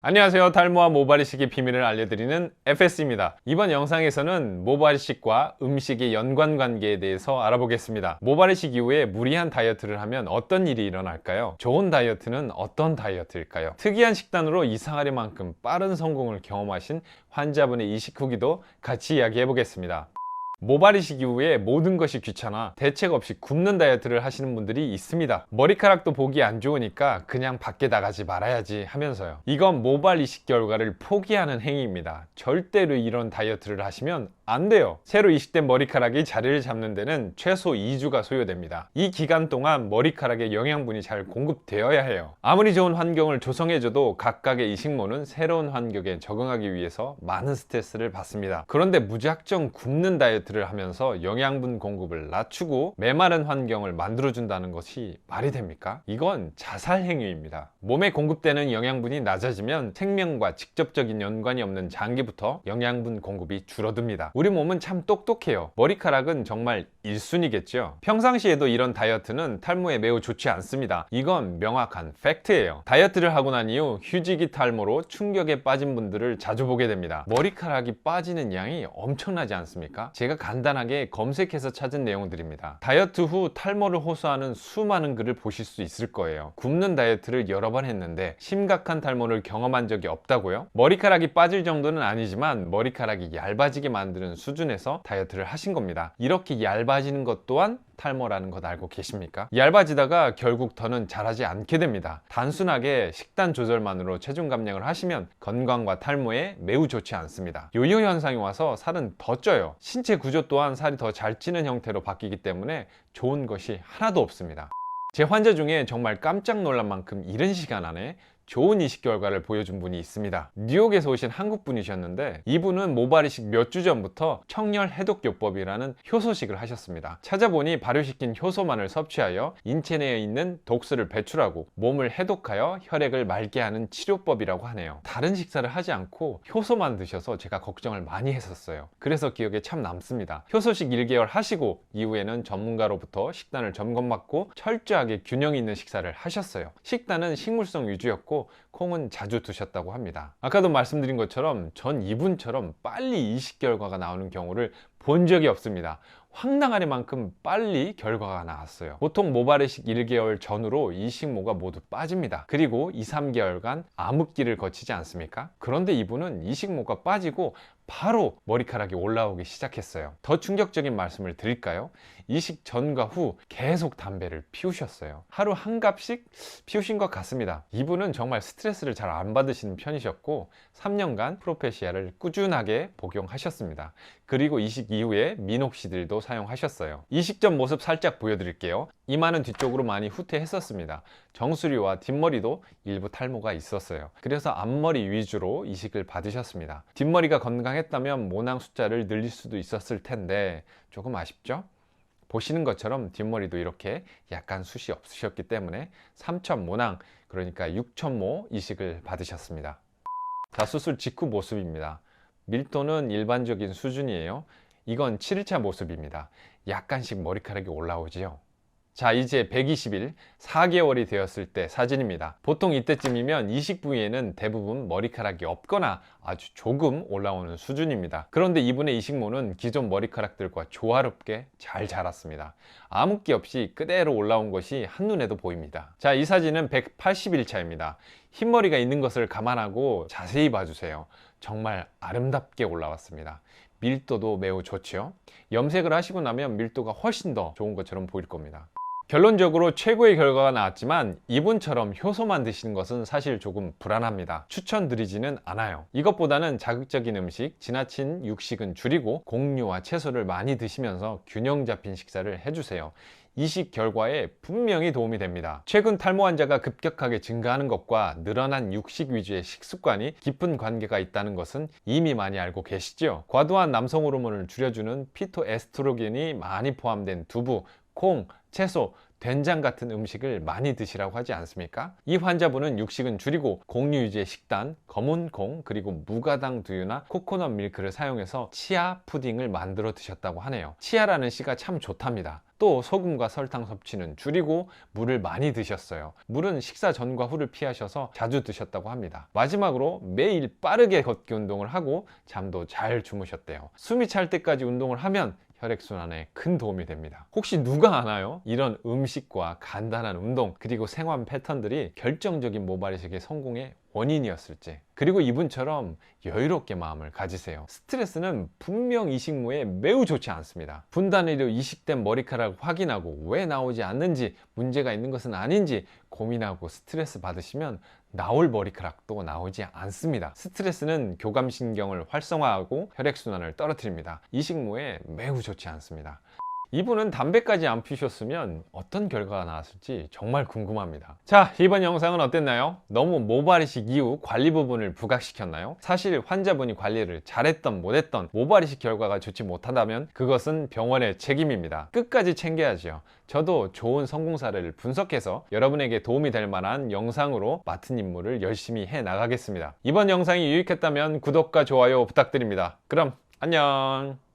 안녕하세요. 탈모와 모발이식의 비밀을 알려드리는 FS입니다. 이번 영상에서는 모발이식과 음식의 연관 관계에 대해서 알아보겠습니다. 모발이식 이후에 무리한 다이어트를 하면 어떤 일이 일어날까요? 좋은 다이어트는 어떤 다이어트일까요? 특이한 식단으로 이상하리 만큼 빠른 성공을 경험하신 환자분의 이식 후기도 같이 이야기해 보겠습니다. 모발이식 이후에 모든 것이 귀찮아 대책 없이 굶는 다이어트를 하시는 분들이 있습니다. 머리카락도 보기 안 좋으니까 그냥 밖에 나가지 말아야지 하면서요. 이건 모발 이식 결과를 포기하는 행위입니다. 절대로 이런 다이어트를 하시면 안 돼요. 새로 이식된 머리카락이 자리를 잡는 데는 최소 2주가 소요됩니다. 이 기간 동안 머리카락에 영양분이 잘 공급되어야 해요. 아무리 좋은 환경을 조성해줘도 각각의 이식모는 새로운 환경에 적응하기 위해서 많은 스트레스를 받습니다. 그런데 무작정 굶는 다이어트 를 하면서 영양분 공급을 낮추고 메마른 환경을 만들어준다는 것이 말이 됩니까? 이건 자살 행위입니다. 몸에 공급되는 영양분이 낮아지면 생명과 직접적인 연관이 없는 장기부터 영양분 공급이 줄어듭니다. 우리 몸은 참 똑똑해요. 머리카락은 정말 1순위겠죠. 평상시에도 이런 다이어트는 탈모에 매우 좋지 않습니다. 이건 명확한 팩트예요. 다이어트를 하고 난 이후 휴지기 탈모로 충격에 빠진 분들을 자주 보게 됩니다. 머리카락이 빠지는 양이 엄청나지 않습니까? 제가 간단하게 검색해서 찾은 내용들입니다. 다이어트 후 탈모를 호소하는 수많은 글을 보실 수 있을 거예요. 굶는 다이어트를 여러 번 했는데 심각한 탈모를 경험한 적이 없다고요? 머리카락이 빠질 정도는 아니지만 머리카락이 얇아지게 만드는 수준에서 다이어트를 하신 겁니다. 이렇게 얇아지는 것 또한 탈모라는 것 알고 계십니까? 얇아지다가 결국 더는 자라지 않게 됩니다. 단순하게 식단 조절만으로 체중 감량을 하시면 건강과 탈모에 매우 좋지 않습니다. 요요 현상이 와서 살은 더 쪄요. 신체 구조 또한 살이 더 잘 찌는 형태로 바뀌기 때문에 좋은 것이 하나도 없습니다. 제 환자 중에 정말 깜짝 놀란 만큼 이른 시간 안에 좋은 이식 결과를 보여준 분이 있습니다. 뉴욕에서 오신 한국 분이셨는데 이분은 모발 이식 몇 주 전부터 청열 해독 요법이라는 효소식을 하셨습니다. 찾아보니 발효시킨 효소만을 섭취하여 인체 내에 있는 독소를 배출하고 몸을 해독하여 혈액을 맑게 하는 치료법이라고 하네요. 다른 식사를 하지 않고 효소만 드셔서 제가 걱정을 많이 했었어요. 그래서 기억에 참 남습니다. 효소식 1개월 하시고 이후에는 전문가로부터 식단을 점검받고 철저하게 균형 있는 식사를 하셨어요. 식단은 식물성 위주였고 콩은 자주 드셨다고 합니다. 아까도 말씀드린 것처럼 전 이분처럼 빨리 이식 결과가 나오는 경우를 본 적이 없습니다. 황당하리만큼 빨리 결과가 나왔어요. 보통 모발이식 1개월 전후로 이식모가 모두 빠집니다. 그리고 2, 3개월간 암흑기를 거치지 않습니까? 그런데 이분은 이식모가 빠지고 바로 머리카락이 올라오기 시작했어요. 더 충격적인 말씀을 드릴까요? 이식 전과 후 계속 담배를 피우셨어요. 하루 한 갑씩 피우신 것 같습니다. 이분은 정말 스트레스를 잘 안 받으시는 편이셨고 3년간 프로페시아를 꾸준하게 복용하셨습니다. 그리고 이식 이후에 미녹시딜도 사용하셨어요. 이식 전 모습 살짝 보여드릴게요. 이마는 뒤쪽으로 많이 후퇴했었습니다. 정수리와 뒷머리도 일부 탈모가 있었어요. 그래서 앞머리 위주로 이식을 받으셨습니다. 뒷머리가 건강했다면 모낭 숫자를 늘릴 수도 있었을 텐데 조금 아쉽죠? 보시는 것처럼 뒷머리도 이렇게 약간 숱이 없으셨기 때문에 3천 모낭 그러니까 6천 모 이식을 받으셨습니다. 자 수술 직후 모습입니다. 밀도는 일반적인 수준이에요. 이건 7일차 모습입니다. 약간씩 머리카락이 올라오지요. 자 이제 120일 4개월이 되었을 때 사진입니다. 보통 이때쯤이면 이식 부위에는 대부분 머리카락이 없거나 아주 조금 올라오는 수준입니다. 그런데 이분의 이식모는 기존 머리카락들과 조화롭게 잘 자랐습니다. 아무기 없이 그대로 올라온 것이 한눈에도 보입니다. 자 이 사진은 180일 차입니다. 흰머리가 있는 것을 감안하고 자세히 봐주세요. 정말 아름답게 올라왔습니다. 밀도도 매우 좋죠 염색을 하시고 나면 밀도가 훨씬 더 좋은 것처럼 보일 겁니다 결론적으로 최고의 결과가 나왔지만 이분처럼 효소만 드시는 것은 사실 조금 불안합니다. 추천드리지는 않아요. 이것보다는 자극적인 음식, 지나친 육식은 줄이고 곡류와 채소를 많이 드시면서 균형 잡힌 식사를 해주세요. 이식 결과에 분명히 도움이 됩니다. 최근 탈모 환자가 급격하게 증가하는 것과 늘어난 육식 위주의 식습관이 깊은 관계가 있다는 것은 이미 많이 알고 계시죠? 과도한 남성 호르몬을 줄여주는 피토에스트로겐이 많이 포함된 두부, 콩, 채소, 된장 같은 음식을 많이 드시라고 하지 않습니까? 이 환자분은 육식은 줄이고 곡류 위주의 식단, 검은 콩, 그리고 무가당 두유나 코코넛 밀크를 사용해서 치아 푸딩을 만들어 드셨다고 하네요. 치아라는 씨가 참 좋답니다. 또 소금과 설탕 섭취는 줄이고 물을 많이 드셨어요. 물은 식사 전과 후를 피하셔서 자주 드셨다고 합니다. 마지막으로 매일 빠르게 걷기 운동을 하고 잠도 잘 주무셨대요. 숨이 찰 때까지 운동을 하면 혈액순환에 큰 도움이 됩니다. 혹시 누가 아나요? 이런 음식과 간단한 운동, 그리고 생활 패턴들이 결정적인 모발 이식의 성공의 원인이었을지. 그리고 이분처럼 여유롭게 마음을 가지세요. 스트레스는 분명 이 식무에 매우 좋지 않습니다. 분단위로 이식된 머리카락을 확인하고 왜 나오지 않는지, 문제가 있는 것은 아닌지 고민하고 스트레스 받으시면 나올 머리카락도 나오지 않습니다. 스트레스는 교감신경을 활성화하고 혈액순환을 떨어뜨립니다. 이식무에 매우 좋지 않습니다. 이분은 담배까지 안 피우셨으면 어떤 결과가 나왔을지 정말 궁금합니다. 자, 이번 영상은 어땠나요? 너무 모발이식 이후 관리 부분을 부각시켰나요? 사실 환자분이 관리를 잘했던 못했던 모발이식 결과가 좋지 못하다면 그것은 병원의 책임입니다. 끝까지 챙겨야죠. 저도 좋은 성공 사례를 분석해서 여러분에게 도움이 될 만한 영상으로 맡은 임무를 열심히 해 나가겠습니다. 이번 영상이 유익했다면 구독과 좋아요 부탁드립니다. 그럼 안녕!